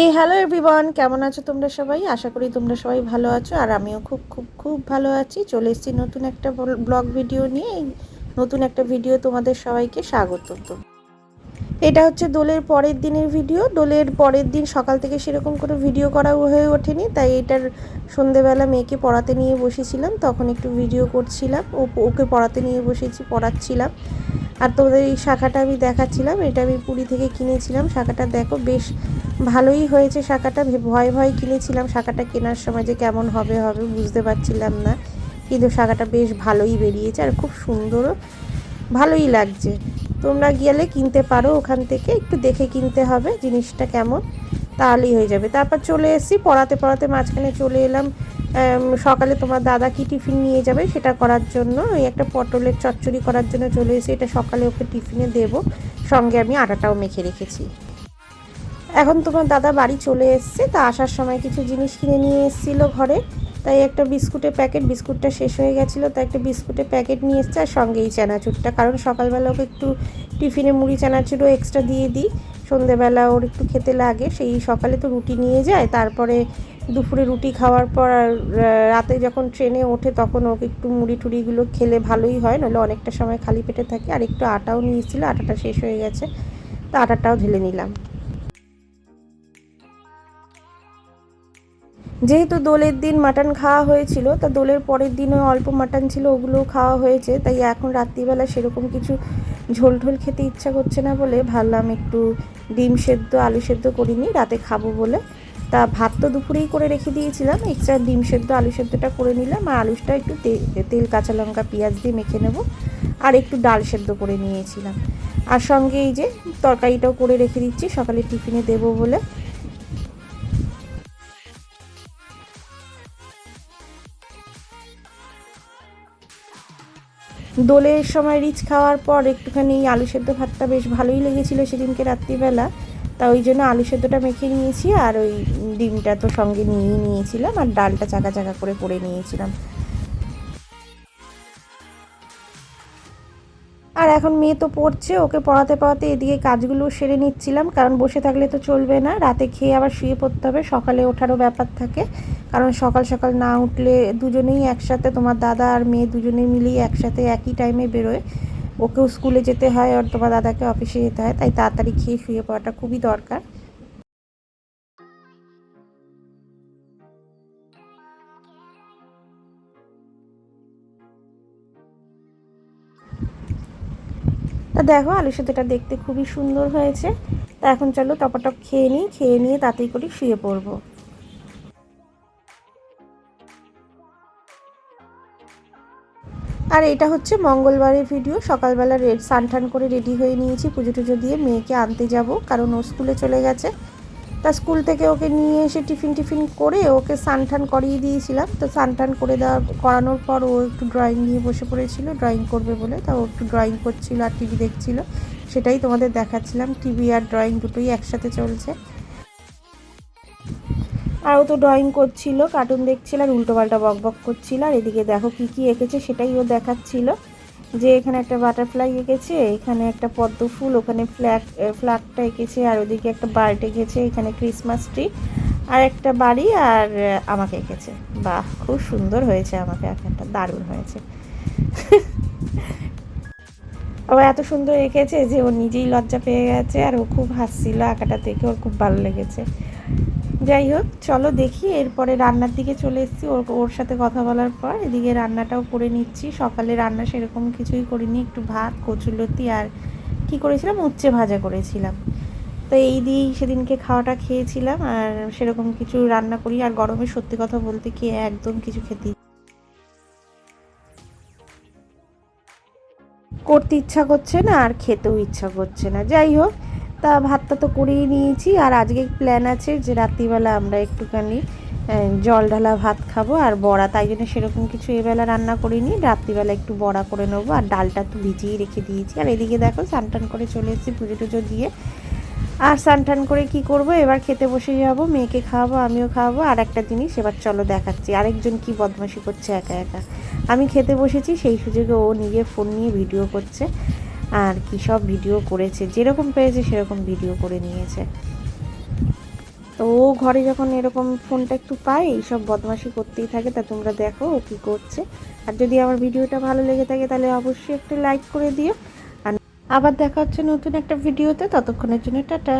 এই hello everyone কেমন আছো তোমরা সবাই? আশা করি তোমরা সবাই ভালো আছো আর আমিও খুব খুব খুব ভালো আছি। চলে এসেছি নতুন একটা ব্লগ ভিডিও নিয়ে। নতুন একটা ভিডিও তোমাদের সবাইকে স্বাগত। তো এটা হচ্ছে দোলের পরের দিনের ভিডিও। দোলের পরের দিন সকাল থেকে সেরকম কোনো ভিডিও করা হয়ে ওঠেনি। তাই এটার সন্ধেবেলা মেয়েকে পড়াতে নিয়ে বসেছিলাম। তখন একটু ভিডিও করছিলাম। ও, ওকে পড়াতে নিয়ে বসেছি, পড়াচ্ছিলাম। আর তোমাদের এই শাখাটা আমি দেখাচ্ছিলাম। এটা আমি পুরী থেকে কিনেছিলাম। শাখাটা দেখো, বেশ ভালোই হয়েছে শাখাটা। ভয় ভয় কিনেছিলাম। শাখাটা কেনার সময় যে কেমন হবে হবে বুঝতে পারছিলাম না। কিন্তু শাখাটা বেশ ভালোই বেরিয়েছে আর খুব সুন্দরও। ভালোই লাগছে। তোমরা গেলে কিনতে পারো ওখান থেকে। একটু দেখে কিনতে হবে জিনিসটা কেমন, তাহলেই হয়ে যাবে। তারপর চলে এসেছি, পড়াতে পড়াতে মাঝখানে চলে এলাম। সকালে তোমার দাদা কি টিফিন নিয়ে যাবে সেটা করার জন্য, ওই একটা পটলের চচ্চড়ি করার জন্য চলে এসে এটা সকালে ওকে টিফিনে দেব। সঙ্গে আমি আটাটাও মেখে রেখেছি। এখন তোমার দাদা বাড়ি চলে এসছে, তা আসার সময় কিছু জিনিস কিনে নিয়ে এসেছিল ঘরে। তাই একটা বিস্কুটের প্যাকেট, বিস্কুটটা শেষ হয়ে গেছিল, তাই একটা বিস্কুটের প্যাকেট নিয়ে এসছে আর সঙ্গেই চানাচুরটা। কারণ সকালবেলা ওকে একটু টিফিনে মুড়ি, চানাচুরও এক্সট্রা দিয়ে দিই। সন্ধেবেলা ওর একটু খেতে লাগে, সেই সকালে তো রুটি নিয়ে যায়। তারপরে দুপুরে রুটি খাওয়ার পর আর রাতে যখন ট্রেনে ওঠে তখন ওকে একটু মুড়ি টুড়িগুলো খেলে ভালোই হয় নাহলে অনেকটা সময় খালি পেটে থাকে। আর একটু আটাও নিয়ে এসেছিল আটাটা শেষ হয়ে গেছে, তো আটাটাও ঢেলে নিলাম। যেহেতু দোলের দিন মাটন খাওয়া হয়েছিল, তা দোলের পরের দিনও অল্প মাটন ছিল, ওগুলোও খাওয়া হয়েছে, তাই এখন রাত্রিবেলা সেরকম কিছু ঝোল ঢোল খেতে ইচ্ছা করছে না বলে ভাবলাম একটু ডিম সেদ্ধ, আলু সেদ্ধ করিনি, রাতে খাব বলে। তা ভাত তো দুপুরেই করে রেখে দিয়েছিলাম, এক্সট্রা ডিম সেদ্ধ, আলু সেদ্ধটা করে নিলাম, আর আলুটা একটু তেল, কাঁচা লঙ্কা, পেঁয়াজ দিয়ে মেখে নেব, আর একটু ডাল সেদ্ধ করে নিয়েছিলাম। আর সঙ্গে এই যে তরকারিটাও করে রেখে দিচ্ছি, সকালে টিফিনে দেবো বলে। দোলের সময় রিচ খাওয়ার পর একটুখানি আলু সেদ্ধ ভাতটা বেশ ভালোই লেগেছিল সেদিনকে রাত্রিবেলা। তা ওই জন্য আলু সেদ্ধটা মেখে নিয়েছি আর ওই ডিমটা তো সঙ্গে নিয়েই নিয়েছিলাম আর ডালটা চাকা চাকা করে করে নিয়েছিলাম। এখন মেয়ে তো পড়ছে, ওকে পড়াতে পড়াতে এদিকে কাজগুলো সেরে নিচ্ছিলাম। কারণ বসে থাকলে তো চলবে না, রাতে খেয়ে আবার শুয়ে পড়তে হবে। সকালে ওঠারও ব্যাপার থাকে। কারণ সকাল সকাল না উঠলে দুজনেই একসাথে, তোমার দাদা আর মেয়ে দুজনে মিলিয়ে একসাথে একই টাইমে বেরোয়। ওকেও স্কুলে যেতে হয় আর তোমার দাদাকে অফিসে যেতে হয়, তাই তাড়াতাড়ি খেয়ে শুয়ে পড়াটা খুবই দরকার। তা দেখো আলু সেদ্ধটা দেখতে খুবই সুন্দর হয়েছে। তা এখন চলো টপাটপ খেয়ে নিই, খেয়ে নিয়ে তাতেই করে শুয়ে পড়ব। আর এটা হচ্ছে মঙ্গলবারের ভিডিও। সকালবেলা রেড সানঠান করে রেডি হয়ে নিয়েছি। পুজো টুজো দিয়ে মেয়েকে আনতে যাব, কারণ ও স্কুলে চলে গেছে। তা স্কুল থেকে ওকে নিয়ে এসে টিফিন টিফিন করে ওকে সানঠান করিয়ে দিয়েছিলাম। তো সানঠান করে দেওয়া, করানোর পর ও একটু ড্রয়িং নিয়ে বসে পড়েছিল ড্রয়িং করবে বলে। তা ও একটু ড্রয়িং করছিল আর টিভি দেখছিল। সেটাই তোমাদের দেখাচ্ছিলাম। টিভি আর ড্রয়িং দুটোই একসাথে চলছে। আর ও তো ড্রয়িং করছিল কার্টুন দেখছিল আর উল্টোপাল্টা বক বক করছিল। আর এদিকে দেখো কি কি এঁকেছে, সেটাই ও দেখাচ্ছিল। যে এখানে একটা বাটারফ্লাই এঁকেছে, এখানে একটা পদ্ম ফুল, ওখানে ফ্ল্যাগ ফ্ল্যাগটা এঁকেছে, আর ওদিকে একটা বার্ড এঁকেছে, এখানে ক্রিসমাস ট্রি আর একটা বাড়ি, আর আমাকে এঁকেছে। বাহ, খুব সুন্দর হয়েছে আমাকে একটা দারুণ হয়েছে। ও এত সুন্দর এঁকেছে যে ও নিজেই লজ্জা পেয়ে গেছে, আর ও খুব হাসছিল আঁকাটা দেখে, ওর খুব ভালো লেগেছে। যাই হোক, চলো দেখি। এরপরে রান্নার দিকে চলে এসেছি। ওর ওর সাথে কথা বলার পর এদিকে রান্নাটাও করে নিচ্ছি। সকালে রান্না সেরকম কিছুই করিনি। একটু ভাত কচুলতি আর কি করেছিলাম? উচ্ছে ভাজা করেছিলাম। তো এই দিয়েই সেদিনকে খাওয়াটা খেয়েছিলাম। আর সেরকম কিছু রান্না করি আর গরমে সত্যি কথা বলতে কি একদম কিছু খেতে করতে ইচ্ছা করছে না, আর খেতেও ইচ্ছা করছে না। যাই হোক তা ভাতটা তো করেই নিয়েছি। আর আজকে প্ল্যান আছে যে রাত্রিবেলা আমরা একটুখানি জল ঢালা ভাত খাব আর বড়া। তাই জন্য সেরকম কিছু এবেলা রান্না করিনি। রাত্রিবেলা একটু বড়া করে নেব আর ডালটা তো ভিজিয়েই রেখে দিয়েছি। আর এদিকে দেখো টান করে চলে এসেছি পুজো টুজো দিয়ে। আর টান করে কি করব? এবার খেতে বসে যাব, মেয়েকে খাওয়াবো, আমিও খাওয়াবো। আর একটা জিনিস, এবার চলো দেখাচ্ছি। আরেকজন কি বদমাশি করছে একা একা। আমি খেতে বসেছি, সেই সুযোগে ও নিজে ফোন নিয়ে ভিডিও করছে। আর কি সব ভিডিও করেছে। যেরকম পেয়েছে, সেরকম ভিডিও করে নিয়েছে। তো ও ঘরে যখন এরকম ফোনটা একটু পায় এইসব বদমাশি করতেই থাকে। তা তোমরা দেখো ও কী করছে। আর যদি আমার ভিডিওটা ভালো লেগে থাকে, তাহলে অবশ্যই একটা লাইক করে দিও। আর আবার দেখা হচ্ছে নতুন একটা ভিডিওতে ততক্ষণের জন্য টাটা।